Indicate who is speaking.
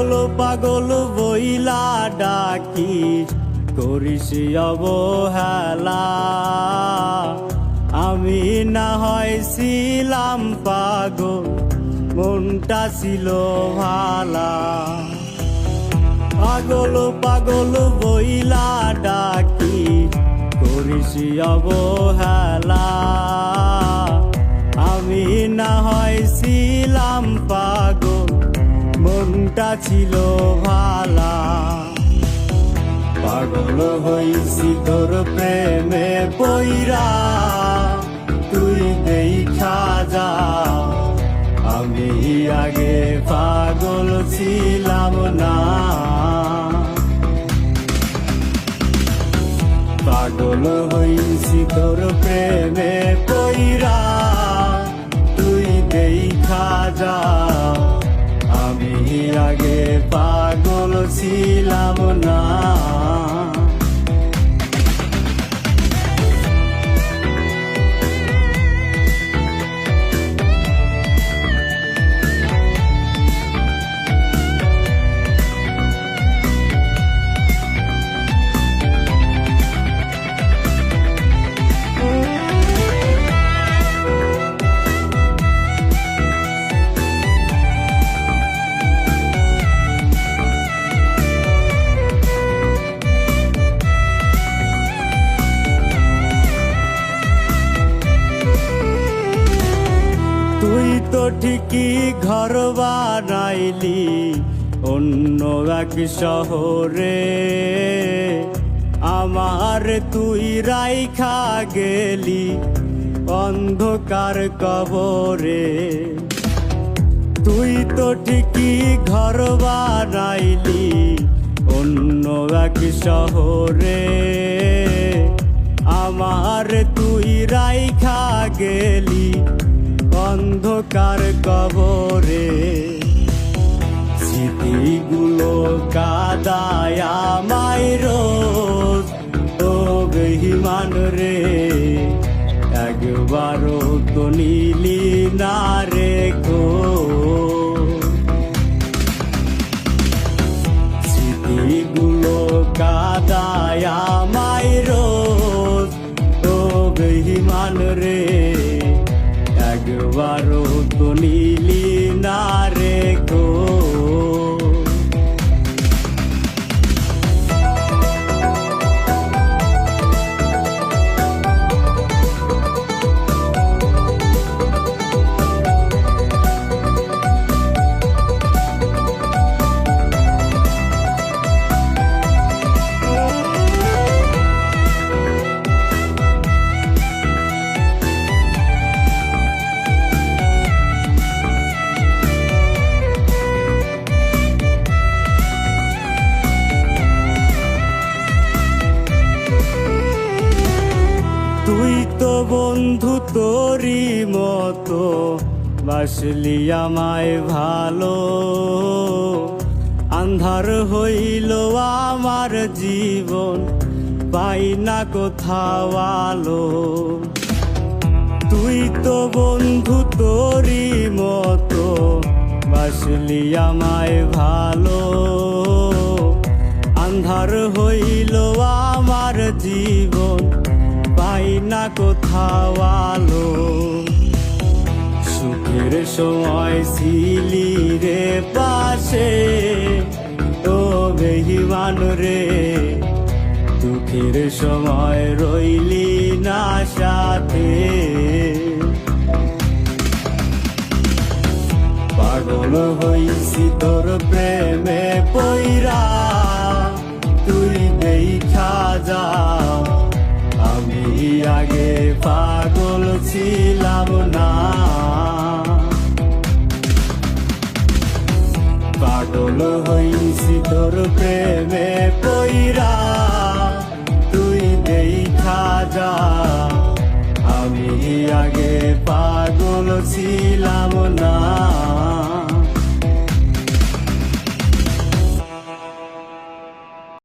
Speaker 1: পাগল পাগল বইলা ডাকিস, করিস অবহেলা। আমি না হয় ছিলাম পাগল, মনটা ছিল ভালা। পাগল পাগল বইলা ডাকি করিস অবহেলা। মনটা ছিল ভালা। পাগল হইছি তোর প্রেমে পইরা তুই দেখা যা। আমি আগে পাগল ছিলাম না। পাগল হইছি তোর প্রেমে পইরা তুই দেখা যা। আগে পাগল ছিলাম না। তুই তো ঠিকই ঘর বানাইলি, অন্য এক শহরে। আমার তুই রাইখা গেলি অন্ধকার কবরে। তুই তো ঠিকই ঘর বানাইলি অন্য এক শহরে। আমার তুই রাইখা গেলি অন্ধকার কবরে স্মৃতিগুলো কাদায় আমায় বন্ধু তোরই মতো, বাসলি আমায় ভালো। আন্ধার হইল আমার জীবন, পাই না কোথাও আলো। তুই তো বন্ধু তোরই মতো, বাসলি আমায় ভালো। আন্ধার হইল আমার জীবন পাই না কোথাও আলো। সুখের সময় ছিলি রে পাশে ও বেহিমান রে, দুঃখের সময় রইলি না সাথে। পাগল হইছি তোর প্রেমে পইরা, তুই দেখা যা। আগে পাগল ছিলাম না। পাগল হইছি তোর প্রেমে পইরা, তুই দেখা যা। আমি আগে পাগল ছিলাম না।